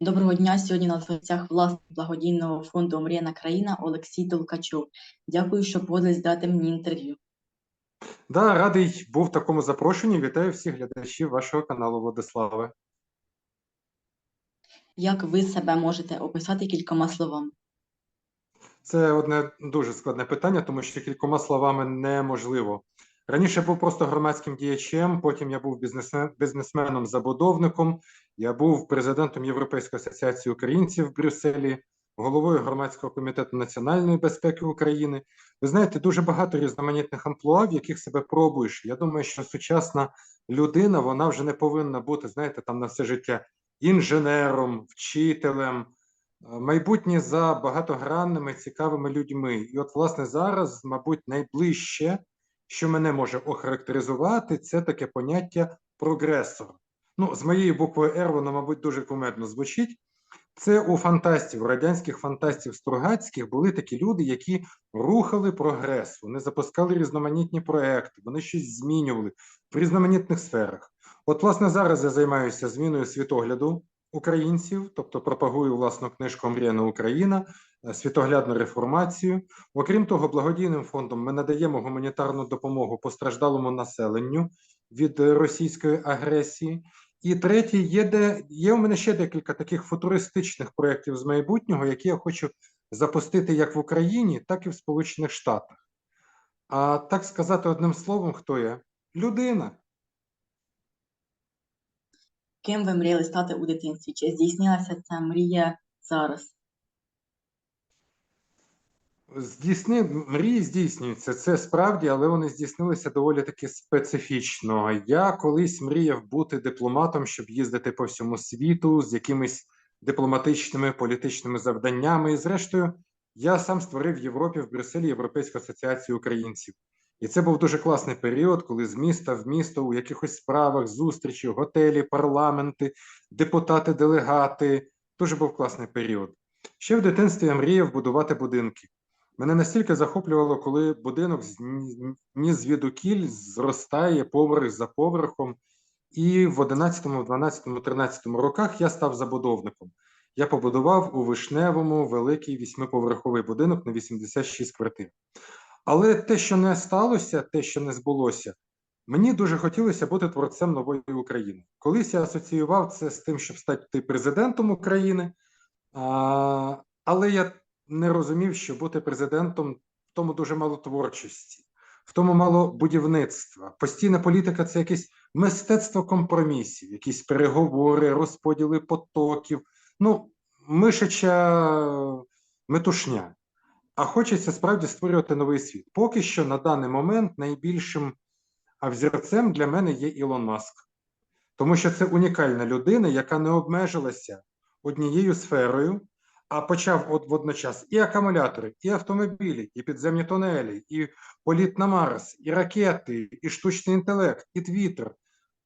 Доброго дня. Сьогодні на гостях власник благодійного фонду Омріяна країна Олексій Толкачов. Дякую, що погодились дати мені інтерв'ю. Да, радий був такому запрошенню. Вітаю всіх глядачів вашого каналу, Владиславе. Як ви себе можете описати кількома словами? Це одне дуже складне питання, тому що кількома словами неможливо. Раніше був просто громадським діячем, потім я був бізнесменом-забудовником, я був президентом Європейської асоціації українців в Брюсселі, головою громадського комітету національної безпеки України. Ви знаєте, дуже багато різноманітних амплуа, в яких себе пробуєш. Я думаю, що сучасна людина вона вже не повинна бути, знаєте, там на все життя інженером, вчителем. е, Майбутнє за багатогранними цікавими людьми. І от, власне, зараз, мабуть, найближче, що мене може охарактеризувати, це таке поняття прогресор. Ну, з моєю буквою Р воно, мабуть, дуже кумедно звучить. Це у фантастів, радянських фантастів Стругацьких були такі люди, які рухали прогрес, вони запускали різноманітні проекти, вони щось змінювали в різноманітних сферах. От, власне, зараз я займаюся зміною світогляду українців, тобто пропагую власну книжку Омріяна Україна, е, світоглядну реформацію. Окрім того, благодійним фондом ми надаємо гуманітарну допомогу постраждалому населенню від е, російської агресії. І третє, є де є у мене ще декілька таких футуристичних проєктів з майбутнього, які я хочу запустити як в Україні, так і в Сполучених Штатах. А так сказати одним словом, хто я? Людина. Ким ви мріяли стати у дитинстві? Чи здійснилася ця мрія зараз? Здійсни... Мрії здійснюються, це справді, але вони здійснилися доволі таки специфічно. Я колись мріяв бути дипломатом, щоб їздити по всьому світу з якимись дипломатичними політичними завданнями. І, зрештою, я сам створив в Європі в Брюсселі Європейську асоціацію українців. І це був дуже класний період, коли з міста в місто у якихось справах, зустрічі, готелі, парламенти, депутати, делегати. Дуже був класний період. Ще в дитинстві я мріяв будувати будинки. Мене настільки захоплювало, коли будинок з ні- звідукіль зростає поверх за поверхом. І в 11, 12, 13 роках я став забудовником. Я побудував у Вишневому великий восьмиповерховий будинок на 86 квартир. Але те, що не сталося, те, що не збулося, мені дуже хотілося бути творцем нової України. Колись я асоціював це з тим, щоб стати президентом України, а, але я не розумів, що бути президентом в тому дуже мало творчості, в тому мало будівництва. Постійна політика це якесь мистецтво компромісів, якісь переговори, розподіли потоків. Ну, мишача метушня. А хочеться справді створювати новий світ. Поки що на даний момент найбільшим взірцем для мене є Ілон Маск, тому що це унікальна людина, яка не обмежилася однією сферою, а почав от водночас і акумулятори, і автомобілі, і підземні тунелі, і політ на Марс, і ракети, і штучний інтелект, і Твіттер.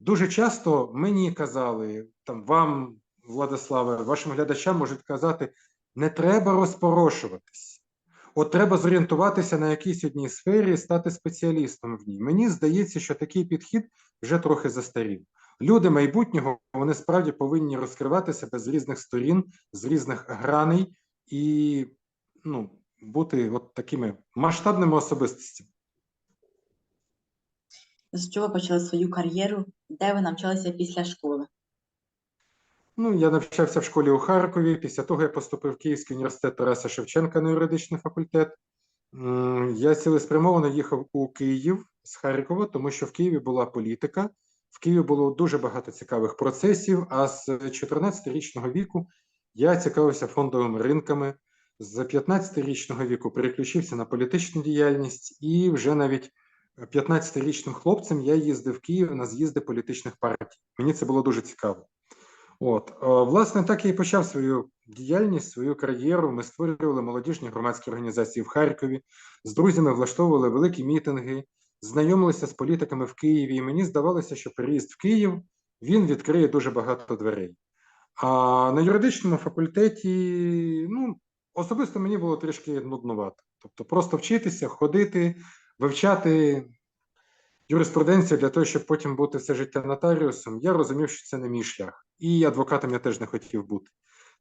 Дуже часто мені казали, там вам, Владиславе, вашим глядачам можуть казати, не треба розпорошуватись. От треба зорієнтуватися на якійсь одній сфері і стати спеціалістом в ній. Мені здається, що такий підхід вже трохи застарів. Люди майбутнього вони справді повинні розкривати себе з різних сторін, з різних граней і ну, бути от такими масштабними особистостями. З чого почали свою кар'єру? Де ви навчалися після школи? Ну, я навчався в школі у Харкові. Після того я поступив в Київський університет Тараса Шевченка на юридичний факультет. Я цілеспрямовано їхав у Київ з Харкова, тому що в Києві була політика. В Києві було дуже багато цікавих процесів. А з 14-річного віку я цікавився фондовими ринками. З 15-річного віку переключився на політичну діяльність, і вже навіть 15-річним хлопцем я їздив в Київ на з'їзди політичних партій. Мені це було дуже цікаво. От, е, власне, так я і почав свою діяльність, свою кар'єру. Ми створювали молодіжні громадські організації в Харкові, з друзями влаштовували великі мітинги, знайомилися з політиками в Києві. І мені здавалося, що переїзд в Київ він відкриє дуже багато дверей. А на юридичному факультеті, ну, особисто мені було трішки нуднувато. Тобто, просто вчитися, ходити, вивчати юриспруденцію для того, щоб потім бути все життя нотаріусом, я розумів, що це не мій шлях. І адвокатом я теж не хотів бути.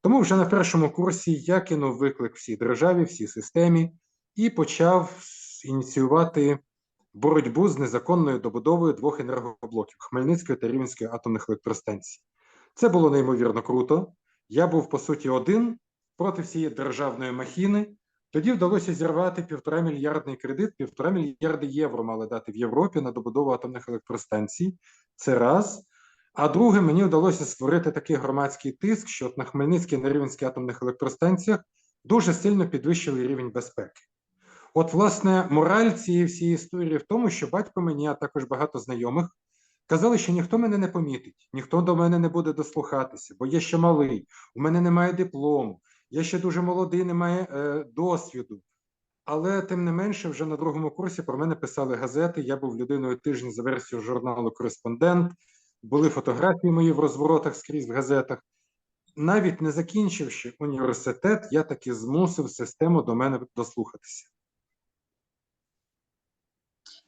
Тому вже на першому курсі я кинув виклик всій державі, всій системі і почав ініціювати боротьбу з незаконною добудовою двох енергоблоків Хмельницької та Рівненської атомних електростанцій. Це було неймовірно круто. Я був по суті один проти всієї державної махіни. Тоді вдалося зірвати півтора мільярдний кредит, півтора мільярди євро мали дати в Європі на добудову атомних електростанцій. Це раз. А друге, мені вдалося створити такий громадський тиск, що на Хмельницькій на Рівненській атомних електростанціях дуже сильно підвищили рівень безпеки. От, власне, мораль цієї всієї історії в тому, що батько мені, а також багато знайомих, казали, що ніхто мене не помітить, ніхто до мене не буде дослухатися, бо я ще малий, у мене немає диплому, я ще дуже молодий, немає е, досвіду. Але тим не менше, вже на другому курсі про мене писали газети. Я був людиною тижня за версією журналу Кореспондент. Були фотографії мої в розворотах скрізь в газетах. Навіть не закінчивши університет, я таки змусив систему до мене дослухатися.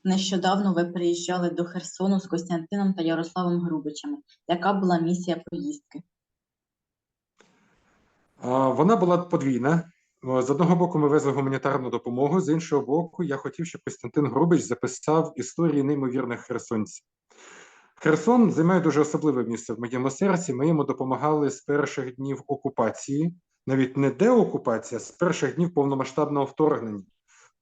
Нещодавно ви приїжджали до Херсону з Костянтином та Ярославом Грубичами. Яка була місія поїздки? Вона була подвійна. З одного боку, ми везли гуманітарну допомогу, з іншого боку, я хотів, щоб Костянтин Грубич записав історії неймовірних херсонців. Херсон займає дуже особливе місце в моєму серці. Ми йому допомагали з перших днів окупації, навіть не деокупації, а з перших днів повномасштабного вторгнення.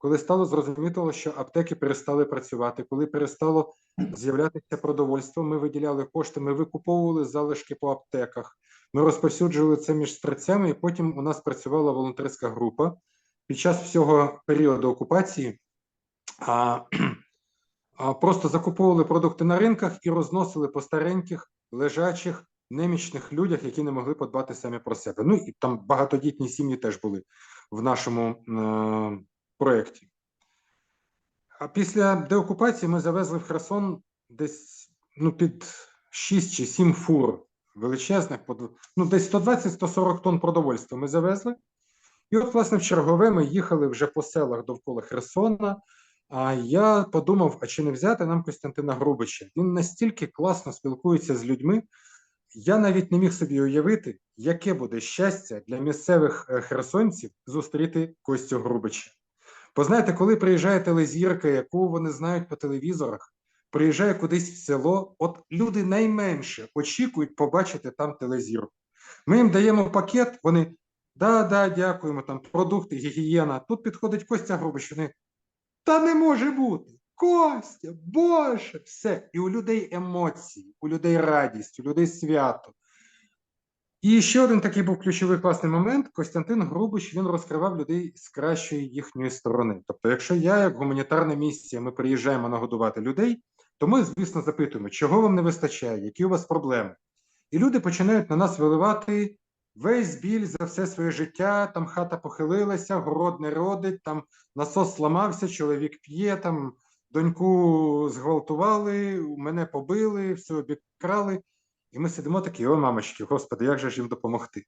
Коли стало зрозуміло, що аптеки перестали працювати, коли перестало з'являтися продовольство, ми виділяли кошти, ми викуповували залишки по аптеках. Ми розповсюджували це між стрільцями, і потім у нас працювала волонтерська група. Під час всього періоду окупації а, а, просто закуповували продукти на ринках і розносили по стареньких, лежачих, немічних людях, які не могли подбати самі про себе. Ну і там багатодітні сім'ї теж були в нашому е, проєкті. А після деокупації ми завезли в Херсон десь ну, під 6 чи 7 фур величезних, ну, десь 120-140 тонн продовольства ми завезли. І от, власне, в чергове ми їхали вже по селах довкола Херсона. А я подумав, а чи не взяти нам Костянтина Грубича? Він настільки класно спілкується з людьми. Я навіть не міг собі уявити, яке буде щастя для місцевих е, херсонців зустріти Костю Грубича. Бо знаєте, коли приїжджає телезірка, яку вони знають по телевізорах, приїжджає кудись в село, от люди найменше очікують побачити там телезірку. Ми їм даємо пакет, вони да, да, дякуємо, там продукти, гігієна. Тут підходить Костя Грубич, вони та не може бути. Костя, Боже, все. І у людей емоції, у людей радість, у людей свято. І ще один такий був ключовий класний момент. Костянтин Грубич він розкривав людей з кращої їхньої сторони. Тобто, якщо я, як гуманітарна місія, ми приїжджаємо нагодувати людей, то ми, звісно, запитуємо, чого вам не вистачає, які у вас проблеми. І люди починають на нас виливати весь біль за все своє життя. Там хата похилилася, город не родить, там насос зламався, чоловік п'є, там доньку зґвалтували, мене побили, все обікрали. І ми сидимо такі, о, мамочки, господи, як же ж їм допомогти?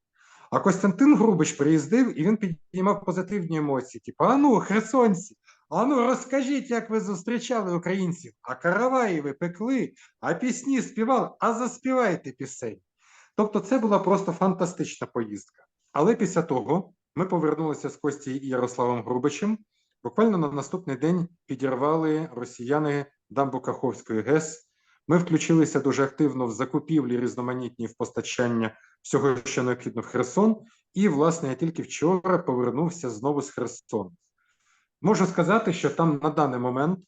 А Костянтин Грубич приїздив і він підіймав позитивні емоції. Типу, а ну, херсонці, а ну розкажіть, як ви зустрічали українців, а караваї ви пекли, а пісні співали, а заспівайте пісень. Тобто, це була просто фантастична поїздка. Але після того ми повернулися з Кості і Ярославом Грубичем. Буквально на наступний день підірвали росіяни дамбу Каховської ГЕС. Ми включилися дуже активно в закупівлі різноманітні в постачання всього, що необхідно в Херсон. І, власне, я тільки вчора повернувся знову з Херсону. Можу сказати, що там на даний момент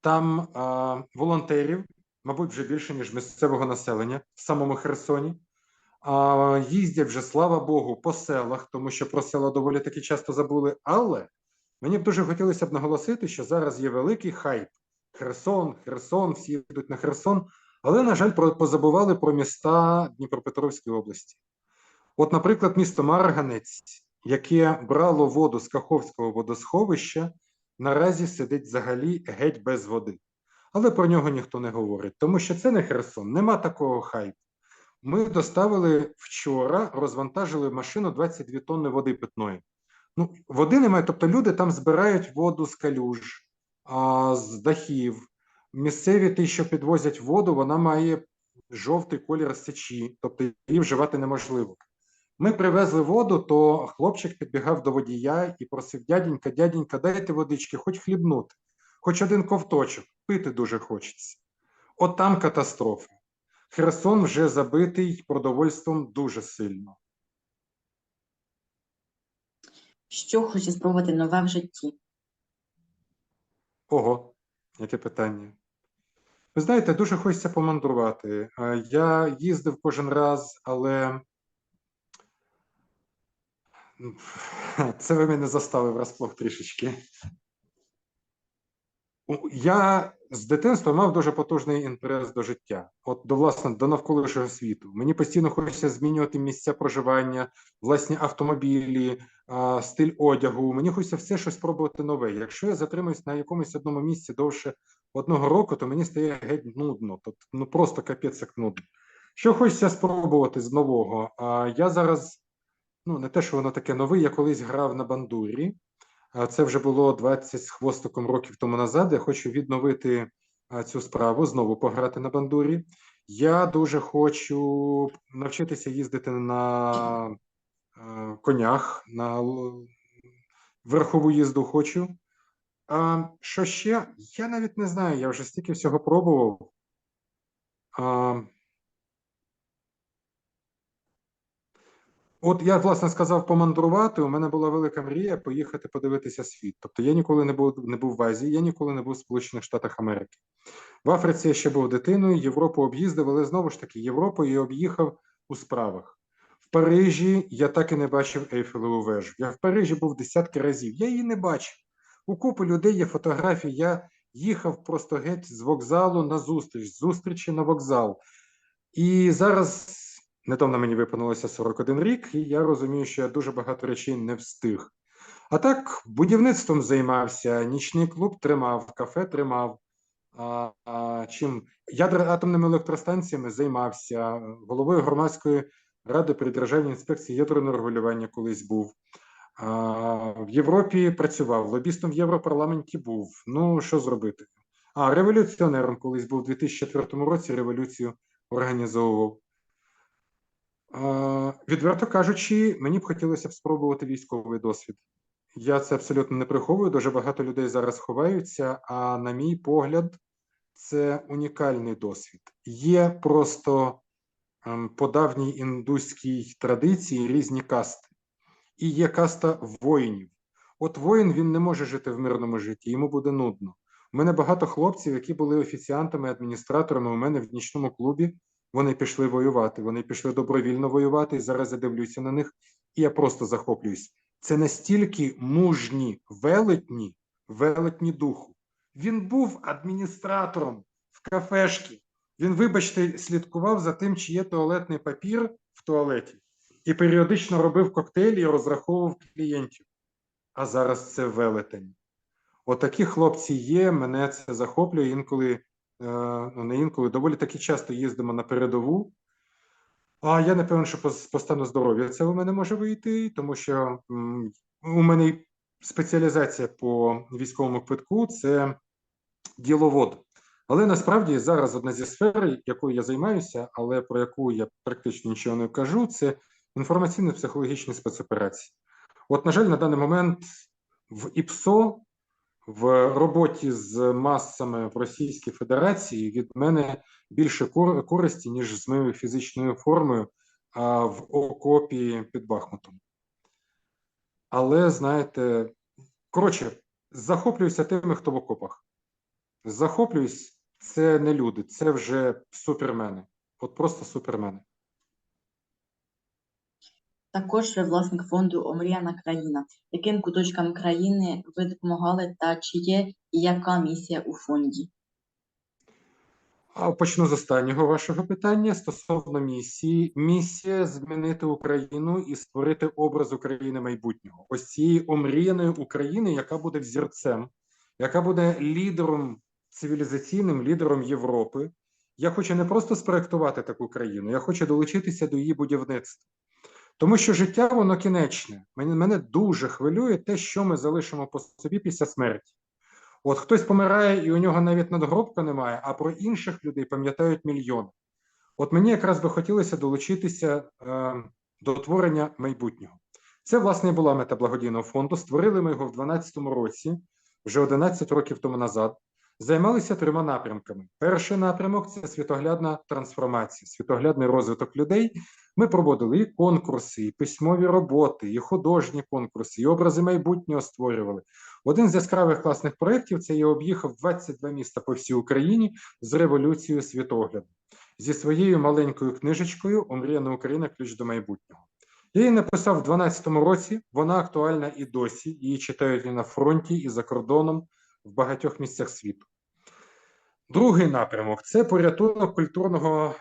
там а, волонтерів, мабуть, вже більше, ніж місцевого населення в самому Херсоні. А, їздять вже, слава Богу, по селах, тому що про села доволі таки часто забули. Але мені б дуже хотілося б наголосити, що зараз є великий хайп. Херсон, Херсон, всі йдуть на Херсон, але, на жаль, позабували про міста Дніпропетровської області. От, наприклад, місто Марганець, яке брало воду з Каховського водосховища, наразі сидить взагалі геть без води. Але про нього ніхто не говорить, тому що це не Херсон, нема такого хайпу. Ми доставили вчора, розвантажили машину 22 тонни води питної. Ну, води немає, тобто люди там збирають воду з калюж, з дахів. Місцеві ті, що підвозять воду, вона має жовтий колір сечі, тобто її вживати неможливо. Ми привезли воду, то хлопчик підбігав до водія і просив: дяденька, дяденька, дайте водички, хоч хлібнути, хоч один ковточок, пити дуже хочеться. От там катастрофа. Херсон вже забитий продовольством дуже сильно. Що хоче спробувати нове в житті? Ого, яке питання. Ви знаєте, дуже хочеться помандрувати. Я їздив кожен раз, але це ви мене застали врасплох трішечки. Я з дитинства мав дуже потужний інтерес до життя, от до власне до навколишнього світу. Мені постійно хочеться змінювати місця проживання, власні автомобілі, стиль одягу. Мені хочеться все щось спробувати нове. Якщо я затримуюсь на якомусь одному місці довше одного року, то мені стає геть нудно. Тобто, ну просто капець нудно. Що хочеться спробувати з нового? А я зараз, ну не те, що воно таке нове, я колись грав на бандурі. Це вже було 20 з хвостиком років тому назад. Я хочу відновити цю справу, знову пограти на бандурі. Я дуже хочу навчитися їздити на конях, на верхову їзду хочу. А, що ще? Я навіть не знаю, я вже стільки всього пробував. От я, власне, сказав помандрувати. У мене була велика мрія поїхати подивитися світ. Тобто я ніколи не був, не був в Азії, я ніколи не був в Сполучених Штатах Америки. В Африці я ще був дитиною, Європу об'їздив, але знову ж таки, Європу я об'їхав у справах. В Парижі я так і не бачив Ейфелеву вежу. Я в Парижі був десятки разів. Я її не бачив. У купи людей є фотографії. Я їхав просто геть з вокзалу на зустріч, з зустрічі на вокзал. І зараз недавно мені виповнилося 41 рік, і я розумію, що я дуже багато речей не встиг. А так, будівництвом займався, нічний клуб тримав, кафе тримав. А, а, чим ядерно-атомними електростанціями займався, головою громадської ради при державній інспекції ядерного регулювання колись був. А, в Європі працював, лобістом в Європарламенті був. Ну, що зробити? А, революціонером колись був у 2004 році революцію організовував. Відверто кажучи, мені б хотілося б спробувати військовий досвід. Я це абсолютно не приховую. Дуже багато людей зараз ховаються. А на мій погляд, це унікальний досвід. Є просто ем, по давній індуській традиції різні касти, і є каста воїнів. От воїн він не може жити в мирному житті, йому буде нудно. У мене багато хлопців, які були офіціантами, адміністраторами. У мене в нічному клубі вони пішли воювати. Вони пішли добровільно воювати. І зараз я дивлюся на них, і я просто захоплююсь. Це настільки мужні велетні, велетні духу. Він був адміністратором в кафешці. Він, вибачте, слідкував за тим, чи є туалетний папір в туалеті, і періодично робив коктейлі і розраховував клієнтів. А зараз це велетень. Отакі хлопці є, мене це захоплює інколи, не інколи, доволі таки часто їздимо на передову. А я не певен, що по, по стану здоров'я це у мене може вийти, тому що у мене спеціалізація по військовому квитку це діловод. Але насправді зараз одна зі сфер, якою я займаюся, але про яку я практично нічого не кажу, це інформаційно-психологічні спецоперації. От, на жаль, на даний момент в ІПСО в роботі з масами в Російській Федерації від мене більше користі, ніж з моєю фізичною формою а, в окопі під Бахмутом. Але знаєте, коротше, захоплююся тими, хто в окопах. Захоплююсь, це не люди, це вже супермени. От просто супермени. Також ви власник фонду Омріяна країна. Яким куточкам країни ви допомагали та чи є і яка місія у фонді? Почну з останнього вашого питання стосовно місії. Місія змінити Україну і створити образ України майбутнього. Ось цієї омріяної України, яка буде взірцем, яка буде лідером цивілізаційним лідером Європи. Я хочу не просто спроектувати таку країну, я хочу долучитися до її будівництва. Тому що життя воно кінечне. Мене, мене дуже хвилює те, що ми залишимо по собі після смерті. От хтось помирає, і у нього навіть надгробка немає, а про інших людей пам'ятають мільйони. От мені якраз би хотілося долучитися е, до творення майбутнього. Це, власне, була мета благодійного фонду. Створили ми його в 2012 році, вже 11 років тому назад. Займалися трьома напрямками. Перший напрямок це світоглядна трансформація, світоглядний розвиток людей. Ми проводили і конкурси, і письмові роботи, і художні конкурси, і образи майбутнього створювали. Один з яскравих класних проєктів це я об'їхав 22 міста по всій Україні з революцією світогляду зі своєю маленькою книжечкою Омріяна Україна. Ключ до майбутнього. Я її написав в 2012 році. Вона актуальна і досі. Її читають і на фронті, і за кордоном в багатьох місцях світу. Другий напрямок це порятунок культурного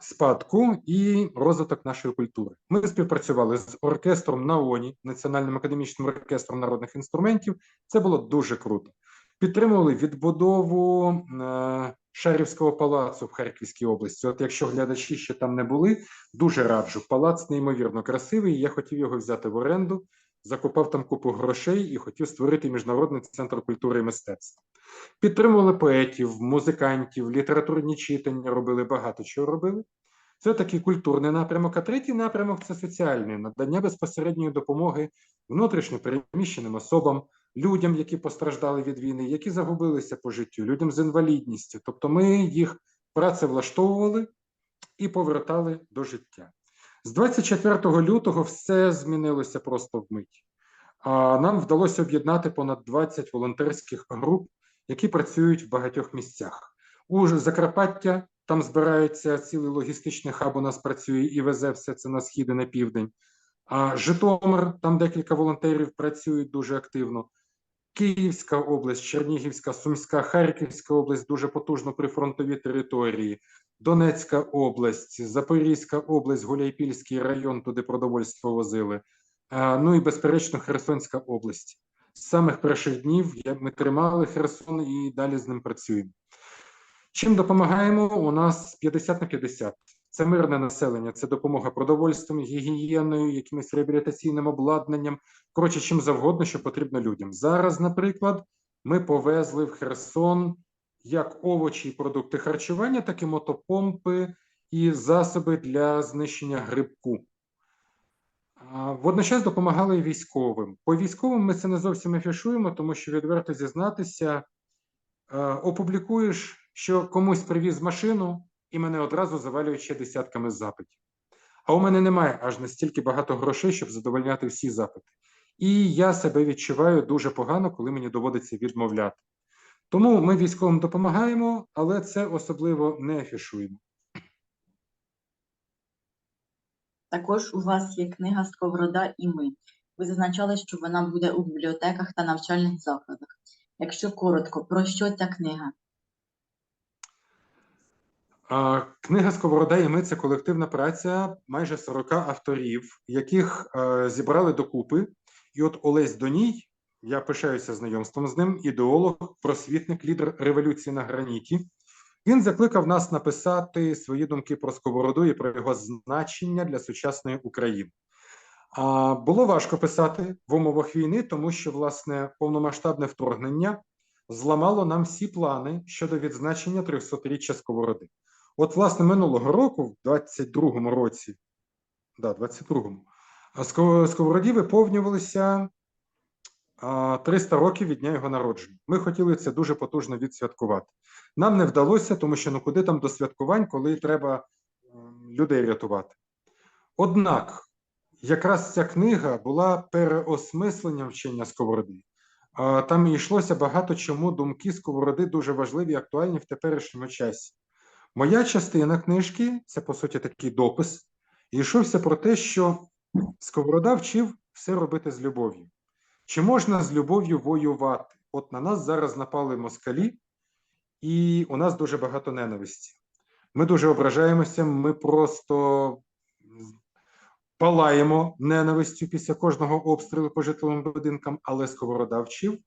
спадку і розвиток нашої культури. Ми співпрацювали з оркестром НАОНі, Національним академічним оркестром народних інструментів. Це було дуже круто. Підтримували відбудову е, Шарівського палацу в Харківській області. От якщо глядачі ще там не були, дуже раджу. Палац неймовірно красивий. Я хотів його взяти в оренду, закупав там купу грошей і хотів створити міжнародний центр культури і мистецтва. Підтримували поетів, музикантів, літературні читання робили багато чого робили. Це такий культурний напрямок. А третій напрямок це соціальний надання безпосередньої допомоги внутрішньо переміщеним особам, людям, які постраждали від війни, які загубилися по життю, людям з інвалідністю. Тобто ми їх працевлаштовували і повертали до життя. З 24 лютого все змінилося просто вмить. Нам вдалося об'єднати понад 20 волонтерських груп, які працюють в багатьох місцях. У Закарпаття там збирається цілий логістичний хаб. У нас працює і везе все це на схід і на південь. А Житомир, там декілька волонтерів працюють дуже активно. Київська область, Чернігівська, Сумська, Харківська область дуже потужно прифронтові території, Донецька область, Запорізька область, Гуляйпільський район, туди продовольство возили. Ну і безперечно, Херсонська область. З самих перших днів ми тримали Херсон і далі з ним працюємо. Чим допомагаємо? У нас 50 на 50. Це мирне населення, це допомога продовольством, гігієною, якимось реабілітаційним обладнанням. Коротше, чим завгодно, що потрібно людям. Зараз, наприклад, ми повезли в Херсон як овочі і продукти харчування, так і мотопомпи і засоби для знищення грибку. Водночас допомагали і військовим. По військовим ми це не зовсім афішуємо, тому що відверто зізнатися, е, опублікуєш, що комусь привіз машину, і мене одразу завалюють ще десятками запитів. А у мене немає аж настільки багато грошей, щоб задовольняти всі запити. І я себе відчуваю дуже погано, коли мені доводиться відмовляти. Тому ми військовим допомагаємо, але це особливо не афішуємо. Також у вас є книга Сковорода і ми. Ви зазначали, що вона буде у бібліотеках та навчальних закладах. Якщо коротко, про що ця книга? А, Книга Сковорода і ми це колективна праця майже 40 авторів, яких е, зібрали докупи. І от Олесь Доній, я пишаюся знайомством з ним, ідеолог, просвітник, лідер революції на граніті. Він закликав нас написати свої думки про Сковороду і про його значення для сучасної України. А було важко писати в умовах війни, тому що власне повномасштабне вторгнення зламало нам всі плани щодо відзначення 300-річчя Сковороди. От, власне, минулого року, в 22-му році, да, 22-му, Сковороді виповнювалися 300 років від дня його народження. Ми хотіли це дуже потужно відсвяткувати. Нам не вдалося, тому що ну куди там до святкувань, коли треба людей рятувати. Однак, якраз ця книга була переосмисленням вчення Сковороди. Там йшлося багато чому думки Сковороди дуже важливі і актуальні в теперішньому часі. Моя частина книжки це по суті такий допис. Йшовся про те, що Сковорода вчив все робити з любов'ю. Чи можна з любов'ю воювати? От на нас зараз напали москалі, і у нас дуже багато ненависті. Ми дуже ображаємося, ми просто палаємо ненавистю після кожного обстрілу по житловим будинкам, але Сковорода вчив,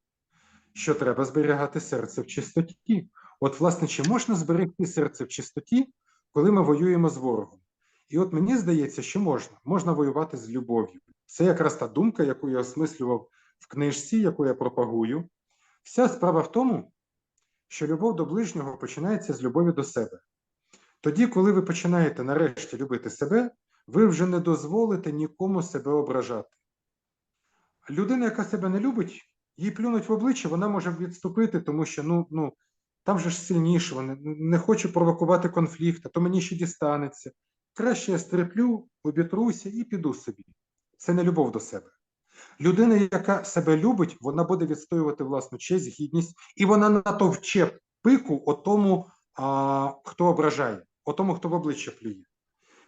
що треба зберігати серце в чистоті. От, власне, чи можна зберегти серце в чистоті, коли ми воюємо з ворогом? І от мені здається, що можна. Можна воювати з любов'ю. Це якраз та думка, яку я осмислював в книжці, яку я пропагую. Вся справа в тому, що любов до ближнього починається з любові до себе. Тоді, коли ви починаєте нарешті любити себе, ви вже не дозволите нікому себе ображати. Людина, яка себе не любить, їй плюнуть в обличчя, вона може відступити, тому що ну, ну, там же ж сильніше, вони не хочу провокувати конфлікт, а то мені ще дістанеться. Краще я стриплю, обітруся і піду собі. Це не любов до себе. Людина, яка себе любить, вона буде відстоювати власну честь, гідність, і вона натовче пику отому, а, хто ображає, отому, хто в обличчя плює.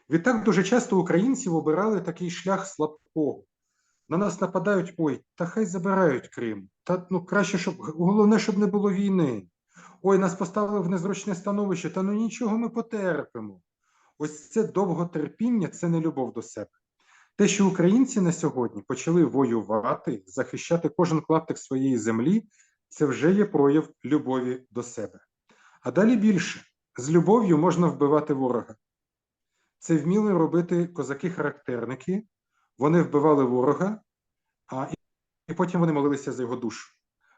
Відтак дуже часто українців обирали такий шлях слабкого. На нас нападають, ой, та хай забирають Крим. Та ну краще, щоб головне, щоб не було війни. Ой, нас поставили в незручне становище, та ну нічого ми потерпимо. Ось це довготерпіння, це не любов до себе. Те, що українці на сьогодні почали воювати, захищати кожен клаптик своєї землі, це вже є прояв любові до себе. А далі більше з любов'ю можна вбивати ворога. Це вміли робити козаки-характерники. Вони вбивали ворога, а і, потім вони молилися за його душу.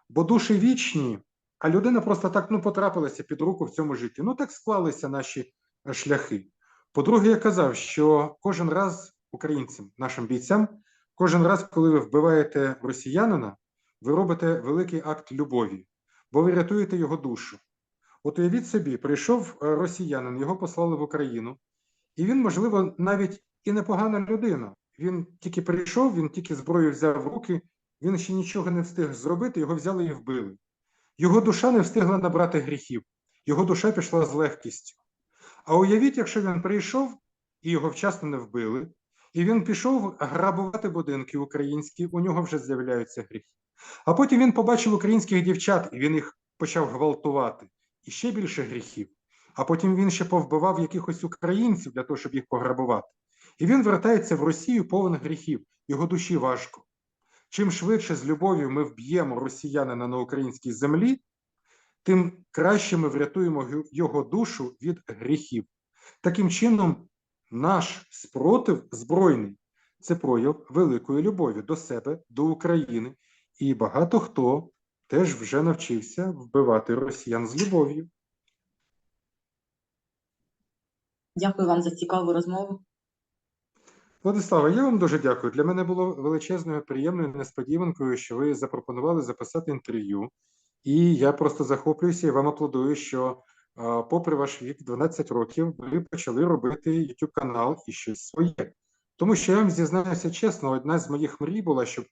Бо душі вічні, а людина просто так ну, потрапилася під руку в цьому житті. Ну так склалися наші шляхи. По-друге, я казав, що кожен раз українцям, нашим бійцям, кожен раз, коли ви вбиваєте росіянина, ви робите великий акт любові, бо ви рятуєте його душу. От уявіть собі, прийшов е, росіянин, його послали в Україну, і він, можливо, навіть і непогана людина. Він тільки прийшов, він тільки зброю взяв в руки, він ще нічого не встиг зробити, його взяли і вбили. Його душа не встигла набрати гріхів, його душа пішла з легкістю. А уявіть, якщо він прийшов і його вчасно не вбили, і він пішов грабувати будинки українські, у нього вже з'являються гріхи. А потім він побачив українських дівчат, і він їх почав гвалтувати. І ще більше гріхів. А потім він ще повбивав якихось українців для того, щоб їх пограбувати. І він вертається в Росію повен гріхів, його душі важко. Чим швидше з любов'ю ми вб'ємо росіянина на українській землі, тим краще ми врятуємо його душу від гріхів. Таким чином, наш спротив збройний це прояв великої любові до себе, до України, і багато хто теж вже навчився вбивати росіян з любов'ю. Дякую вам за цікаву розмову. Владислава, я вам дуже дякую. Для мене було величезною приємною несподіванкою, що ви запропонували записати інтерв'ю. І я просто захоплююся і вам аплодую, що, попри ваш вік, 12 років, ви почали робити YouTube канал і щось своє. Тому що я вам зізнаюся чесно, одна з моїх мрій була, щоб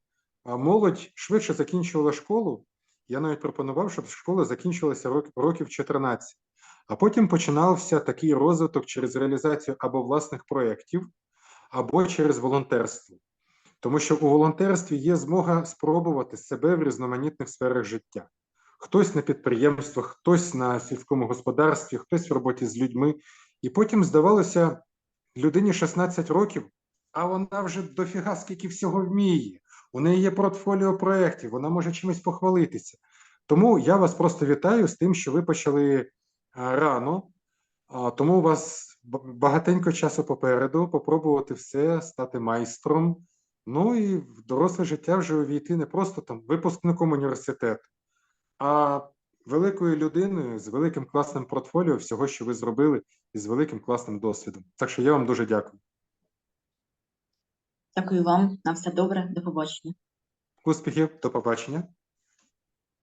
молодь швидше закінчувала школу. Я навіть пропонував, щоб школа закінчилася рок- років 14. А потім починався такий розвиток через реалізацію або власних проєктів, або через волонтерство. Тому що у волонтерстві є змога спробувати себе в різноманітних сферах життя. Хтось на підприємствах, хтось на сільському господарстві, хтось в роботі з людьми. І потім здавалося людині 16 років, а вона вже дофіга скільки всього вміє. У неї є портфоліо проєктів, вона може чимось похвалитися. Тому я вас просто вітаю з тим, що ви почали рано, тому у вас багатенько часу попереду попробувати все, стати майстром. Ну і в доросле життя вже увійти не просто там випускником університету, а великою людиною з великим класним портфоліо всього, що ви зробили, і з великим класним досвідом. Так що я вам дуже дякую. Дякую вам. На все добре. До побачення. Успіхів, до побачення.